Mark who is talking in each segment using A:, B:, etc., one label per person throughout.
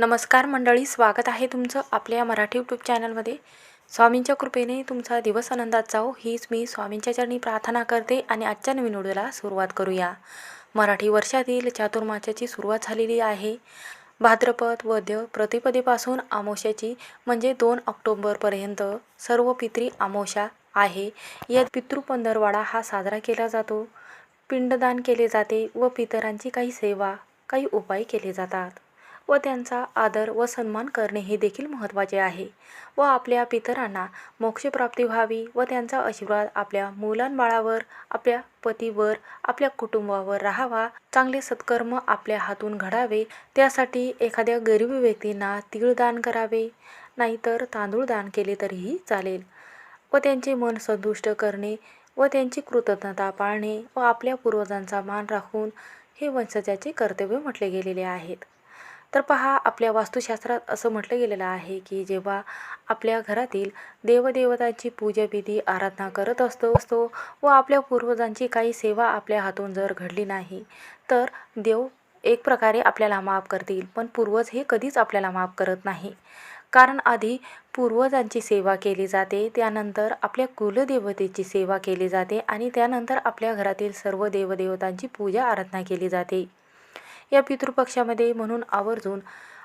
A: नमस्कार मंडळी स्वागत आहे तुमचं आपल्या या मराठी यूट्यूब चॅनलमध्ये स्वामींच्या कृपेने तुमचा दिवस आनंदात जाओ हीच मी स्वामींच्या चरणी प्रार्थना करते आणि आजच्या नवीन व्हिडिओला सुरुवात करूया. मराठी वर्षातील चातुर्मासाची सुरुवात झालेली आहे. भाद्रपद वद्य प्रतिपदेपासून आमोशाची म्हणजे दोन ऑक्टोंबरपर्यंत सर्व पित्री आमोशा आहे. यात पितृपंधरवाडा हा साजरा केला जातो. पिंडदान केले जाते व पितरांची काही सेवा काही उपाय केले जातात. व त्यांचा आदर व सन्मान करणे हे देखील महत्त्वाचे आहे. व आपल्या पितरांना मोक्षप्राप्ती व्हावी व त्यांचा आशीर्वाद आपल्या मुलांबाळावर आपल्या पतीवर आपल्या कुटुंबावर राहावा. चांगले सत्कर्म आपल्या हातून घडावे. त्यासाठी एखाद्या गरीब व्यक्तींना तीळ दान करावे. नाहीतर तांदूळ दान केले तरीही चालेल. व त्यांचे मन संतुष्ट करणे व त्यांची कृतज्ञता पाळणे व आपल्या पूर्वजांचा मान राखून हे वंशजाचे कर्तव्य म्हटले गेलेले आहेत. तर पहा आपल्या वास्तुशास्त्रात असं म्हटलं गेलेलं आहे की जेव्हा आपल्या घरातील देवदेवतांची पूजाविधी आराधना करत असतो असतो व आपल्या पूर्वजांची काही सेवा आपल्या हातून जर घडली नाही तर देव एक प्रकारे आपल्याला माफ करतील. पण पूर्वज हे कधीच आपल्याला माफ करत नाही. कारण आधी पूर्वजांची सेवा केली जाते त्यानंतर आपल्या कुलदेवतेची सेवा केली जाते आणि त्यानंतर आपल्या घरातील सर्व देवदेवतांची पूजा आराधना केली जाते. या पितृपक्षामध्ये म्हणून आवर्जून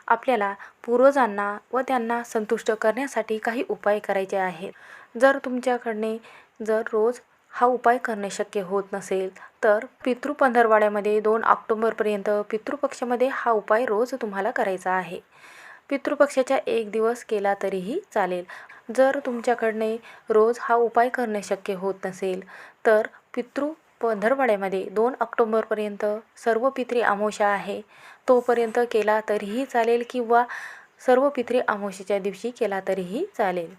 A: आपल्याला पूर्वजांना व त्यांना संतुष्ट करण्यासाठी काही उपाय करायचे आहेत. जर तुमच्याकडने जर रोज हा उपाय करणे शक्य होत नसेल तर पितृपंधरवाड्यामध्ये दोन ऑक्टोबरपर्यंत पितृपक्षामध्ये हा उपाय रोज तुम्हाला करायचा आहे. पितृपक्षाच्या एक दिवस केला तरीही चालेल. जर तुमच्याकडने रोज हा उपाय करणे शक्य होत नसेल तर पितृ पंधरवाड्यामध्ये दोन ऑक्टोंबरपर्यंत सर्व पित्री आमोशा आहे. तोपर्यंत केला तरीही चालेल किंवा सर्व पित्री आमोशेच्या दिवशी केला तरीही चालेल.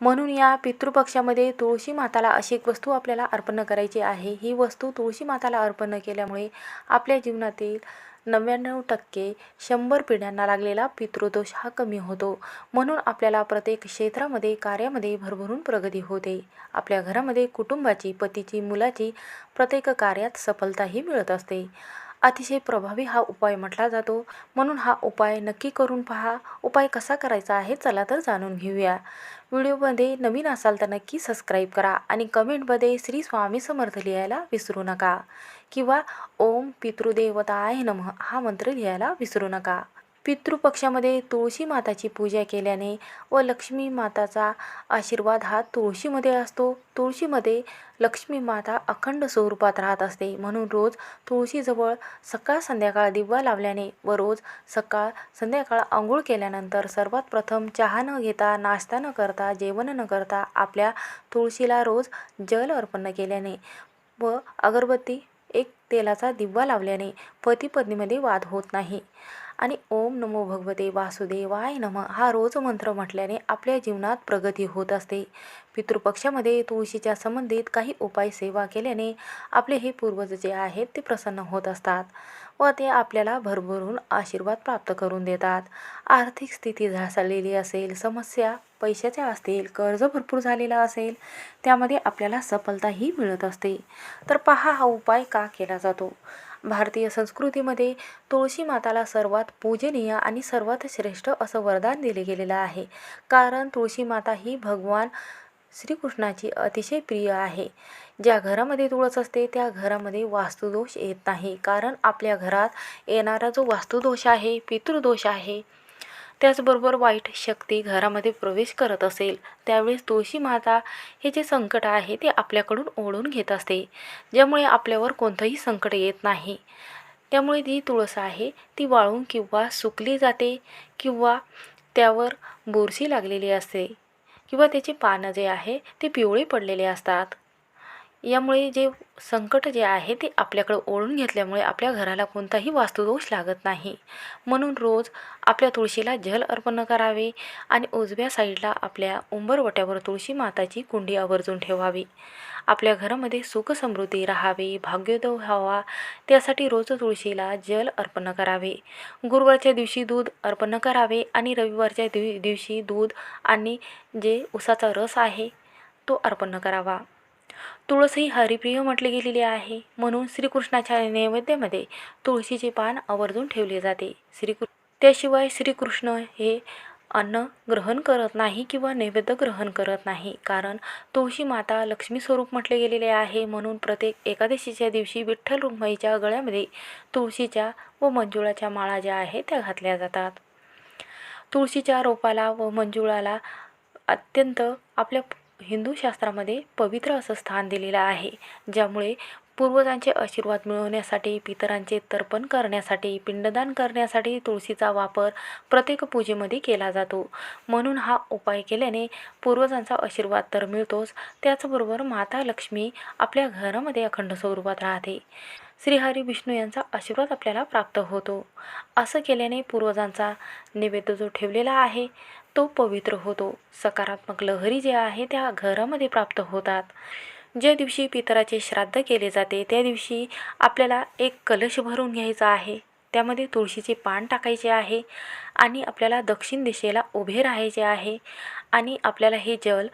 A: म्हणून या पितृपक्षामध्ये तुळशी माताला अशी एक वस्तू आपल्याला अर्पण करायची आहे. ही वस्तू तुळशी माताला अर्पण केल्यामुळे आपल्या जीवनातील नव्याण्णव टक्के शंभर पिढ्यांना लागलेला पितृदोष हा कमी होतो. म्हणून आपल्याला प्रत्येक क्षेत्रामध्ये कार्यामध्ये भरभरून प्रगती होते. आपल्या घरामध्ये कुटुंबाची पतीची मुलाची प्रत्येक कार्यात सफलताही मिळत असते. अतिशय प्रभावी हा उपाय म्हटला जातो. म्हणून हा उपाय नक्की करून पहा. उपाय कसा करायचा आहे चला तर जाणून घेऊया. व्हिडिओमध्ये नवीन असाल तर नक्की सबस्क्राईब करा आणि कमेंटमध्ये श्री स्वामी समर्थ लिहायला विसरू नका. किंवा ओम पितृदेवताय नम हा मंत्र लिहायला विसरू नका. पितृपक्षामध्ये तुळशी माताची पूजा केल्याने व लक्ष्मी माताचा आशीर्वाद हा तुळशीमध्ये असतो. तुळशीमध्ये लक्ष्मी माता अखंड स्वरूपात राहत असते. म्हणून रोज तुळशीजवळ सकाळ संध्याकाळ दिवा लावल्याने व रोज सकाळ संध्याकाळ आंघोळ केल्यानंतर सर्वात प्रथम चहा न घेता नाश्ता न करता जेवण न करता आपल्या तुळशीला रोज जल अर्पण केल्याने व अगरबत्ती एक तेलाचा दिवा लावल्याने पती पत्नीमध्ये वाद होत नाही. आणि ओम नमो भगवते वासुदेवाय नम हा रोज मंत्र म्हटल्याने आपल्या जीवनात प्रगती होत असते. पितृपक्षामध्ये तुळशीच्या संबंधित काही उपाय सेवा केल्याने आपले हे पूर्वज जे आहेत ते प्रसन्न होत असतात व ते आपल्याला भरभरून आशीर्वाद प्राप्त करून देतात. आर्थिक स्थिती झालेली असेल समस्या पैशाच्या असतील कर्ज भरपूर झालेला असेल त्यामध्ये आपल्याला सफलताही मिळत असते. तर पहा हा उपाय का केला जातो? भारतीय संस्कृतीमध्ये तुळशी माताला सर्वात पूजनीय आणि सर्वात श्रेष्ठ असं वरदान दिले गेलेलं आहे. कारण तुळशी माता ही भगवान श्रीकृष्णाची अतिशय प्रिय आहे. ज्या घरामध्ये तुळस असते त्या घरामध्ये वास्तुदोष येत नाही. कारण आपल्या घरात येणारा जो वास्तुदोष आहे पितृदोष आहे त्याचबरोबर वाईट शक्ती घरामध्ये प्रवेश करत असेल त्यावेळेस तुळशी माता हे जे संकट आहे ते आपल्याकडून ओढून घेत असते ज्यामुळे आपल्यावर कोणतंही संकट येत नाही. त्यामुळे ती तुळस आहे ती वाळून किंवा सुकली जाते किंवा त्यावर बुरशी लागलेली असते किंवा त्याचे पानं जे आहे ते पिवळे पडलेले असतात. यामुळे जे संकट जे आहे ते आपल्याकडं ओढून घेतल्यामुळे आपल्या घराला कोणताही वास्तुदोष लागत नाही. म्हणून रोज आपल्या तुळशीला जल अर्पण करावे आणि उजव्या साईडला आपल्या उंबरवट्यावर तुळशी माताची कुंडी आवर्जून ठेवावी. आपल्या घरामध्ये सुख समृद्धी राहावी भाग्योदय व्हावा त्यासाठी रोज तुळशीला जल अर्पण करावे. गुरुवारच्या दिवशी दूध अर्पण करावे आणि रविवारच्या दिव दिवशी दूध आणि जे उसाचा रस आहे तो अर्पण करावा. तुळस ही हरिप्रिय म्हटली गेलेली आहे. म्हणून श्रीकृष्णाच्या नैवेद्यामध्ये तुळशीचे पान आवर्जून ठेवले जाते. श्रीकृ त्याशिवाय श्रीकृष्ण हे अन्न ग्रहण करत नाही किंवा नैवेद्य ग्रहण करत नाही. कारण तुळशी माता लक्ष्मी स्वरूप म्हटले गेलेले आहे. म्हणून प्रत्येक एकादशीच्या दिवशी विठ्ठल रुक्माईच्या गळ्यामध्ये तुळशीच्या व मंजुळाच्या माळा ज्या आहेत त्या घातल्या जातात. तुळशीच्या रोपाला व मंजुळाला अत्यंत आपल्या हिंदू शास्त्रामध्ये पवित्र असं स्थान दिलेलं आहे ज्यामुळे पूर्वजांचे आशीर्वाद मिळवण्यासाठी पितरांचे तर्पण करण्यासाठी पिंडदान करण्यासाठी तुळशीचा वापर प्रत्येक पूजेमध्ये केला जातो. म्हणून हा उपाय केल्याने पूर्वजांचा आशीर्वाद तर मिळतोच त्याचबरोबर माता लक्ष्मी आपल्या घरामध्ये अखंड स्वरूपात राहते. श्रीहरी विष्णू यांचा आशीर्वाद आपल्याला प्राप्त होतो. असं केल्याने पूर्वजांचा नैवेद्य जो ठेवलेला आहे तो पवित्र होतो. सकारात्मक लहरी ज्या आहे त्या घरामध्ये प्राप्त होतात. ज्या दिवशी पितराचे श्राद्ध केले जाते त्या दिवशी आपल्याला एक कलश भरून घ्यायचा आहे. त्यामध्ये तुळशीचे पान टाकायचे आहे आणि आपल्याला दक्षिण दिशेला उभे राहायचे आहे आणि आपल्याला हे जल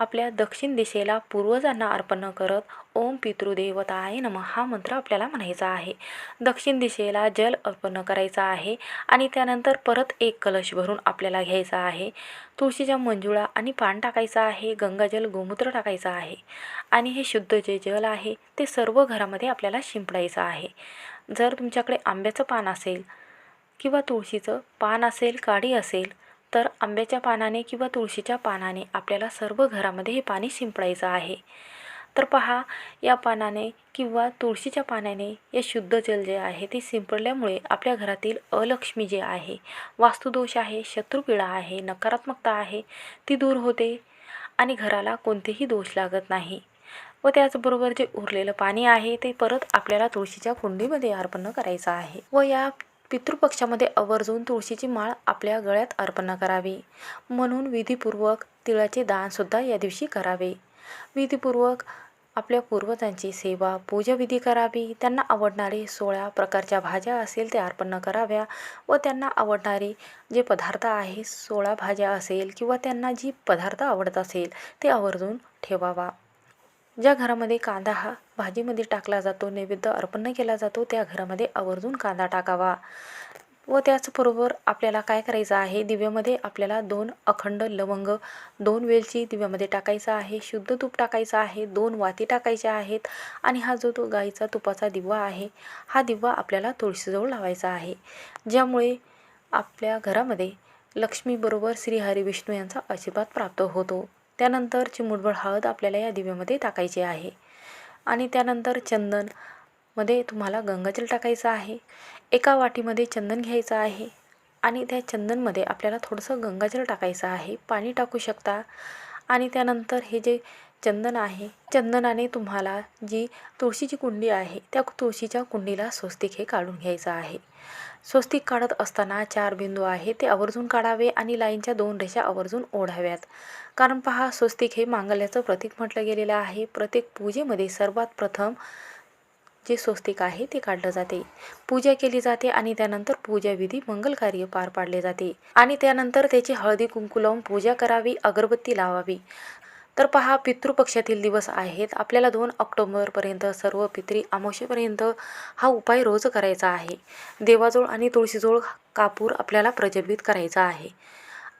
A: आपल्या दक्षिण दिशेला पूर्वजांना अर्पण करत ओम पितृदेवताय नम हा मंत्र आपल्याला म्हणायचा आहे. दक्षिण दिशेला जल अर्पण करायचं आहे आणि त्यानंतर परत एक कलश भरून आपल्याला घ्यायचा आहे. तुळशीच्या मंजुळा आणि पान टाकायचं आहे गंगाजल गोमूत्र टाकायचं आहे आणि हे शुद्ध जे जल आहे ते सर्व घरामध्ये आपल्याला शिंपडायचं आहे. जर तुमच्याकडे आंब्याचं पान असेल किंवा तुळशीचं पान असेल काडी असेल तर आंब्याच्या पानाने किंवा तुळशीच्या पानाने आपल्याला सर्व घरामध्ये हे पाणी शिंपडायचं आहे. तर पहा या पानाने किंवा तुळशीच्या पाण्याने या शुद्ध जल जे आहे ते शिंपडल्यामुळे आपल्या घरातील अलक्ष्मी जे आहे वास्तुदोष आहे शत्रुपीडा आहे नकारात्मकता आहे ती दूर होते आणि घराला कोणतेही दोष लागत नाही. व त्याचबरोबर जे उरलेलं पाणी आहे ते परत आपल्याला तुळशीच्या कुंडीमध्ये अर्पण करायचं आहे. व या पितृपक्षामध्ये आवर्जून तुळशीची माळ आपल्या गळ्यात अर्पण करावी. म्हणून विधीपूर्वक तिळाचे दानसुद्धा या दिवशी करावे. विधीपूर्वक आपल्या पूर्वजांची सेवा पूजाविधी करावी. त्यांना आवडणारे सोळा प्रकारच्या भाज्या असेल ते अर्पण कराव्या व त्यांना आवडणारे जे पदार्थ आहे सोळा भाज्या असेल किंवा त्यांना जी पदार्थ आवडत असेल ते आवर्जून ठेवावा. ज्या घरामध्ये कांदा हा भाजीमध्ये टाकला जातो नैवेद्य अर्पण केला जातो त्या घरामध्ये आवर्जून कांदा टाकावा. व त्याचबरोबर आपल्याला काय करायचं आहे? दिव्यामध्ये आपल्याला दोन अखंड लवंग दोन वेलची दिव्यामध्ये टाकायचा आहे शुद्ध तूप टाकायचं आहे दोन वाती टाकायच्या आहेत आणि हा जो तो गाईचा तुपाचा दिवा आहे हा दिवा आपल्याला तुळशीजवळ लावायचा आहे. ज्यामुळे आपल्या घरामध्ये लक्ष्मीबरोबर श्री हरी विष्णू यांचा आशीर्वाद प्राप्त होतो. त्यानंतर चिमुटभर हळद आपल्याला या दिव्यामध्ये टाकायची आहे. आणि त्यानंतर चंदनमध्ये तुम्हाला गंगाजल टाकायचं आहे. एका वाटीमध्ये चंदन घ्यायचं आहे. आणि त्या चंदनमध्ये आपल्याला थोडंसं गंगाजल टाकायचं आहे. पाणी टाकू शकता. आणि त्यानंतर हे जे चंदन आहे चंदनाने तुम्हाला जी तुळशीची कुंडी आहे त्या तुळशीच्या कुंडीला स्वस्तिक हे काढून घ्यायचं आहे. स्वस्तिक काढत असताना चार बिंदू आहे ते आवर्जून काढावे आणि लाईनच्या दोन रेषा आवर्जून ओढाव्यात. कारण पहा स्वस्तिक हे मांगल्याचं प्रतीक म्हटलं गेलेलं आहे. प्रत्येक पूजेमध्ये सर्वात प्रथम जे स्वस्तिक आहे ते काढलं जाते. पूजा केली जाते आणि त्यानंतर पूजाविधी मंगलकार्य पार पाडले जाते. आणि त्यानंतर त्याची हळदी कुंकू लावून पूजा करावी अगरबत्ती लावावी. तर पहा पितृपक्षातील दिवस आहेत. आपल्याला दोन ऑक्टोबरपर्यंत सर्व पितरी अमावस्येपर्यंत हा उपाय रोज करायचा आहे. देवाजवळ आणि तुळशीजवळ कापूर आपल्याला प्रज्वलित करायचा आहे.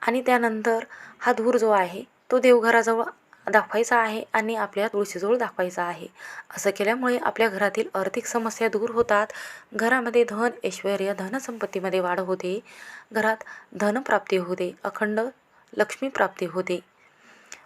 A: आणि त्यानंतर हा धूर जो आहे तो देवघराजवळ दाखवायचा आहे आणि आपल्या तुळशीजवळ दाखवायचा आहे. असं केल्यामुळे आपल्या घरातील आर्थिक समस्या दूर होतात. घरामध्ये धन ऐश्वर धनसंपत्तीमध्ये वाढ होते. घरात धनप्राप्ती होते. अखंड लक्ष्मी प्राप्ती होते.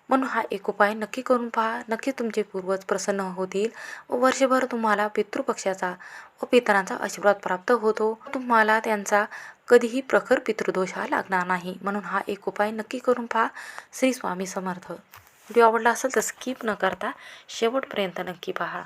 A: म्हणून हा एक उपाय नक्की करून पहा. नक्की तुमचे पूर्वज प्रसन्न होतील व वर्षभर तुम्हाला पितृपक्षाचा व पितरांचा आशीर्वाद प्राप्त होतो. तुम्हाला त्यांचा कधीही प्रखर पितृदोष हा लागणार नाही. म्हणून हा एक उपाय नक्की करून पहा. श्री स्वामी समर्थ. व्हिडिओ आवडला असेल तर स्किप न करता शेवटपर्यंत नक्की पहा.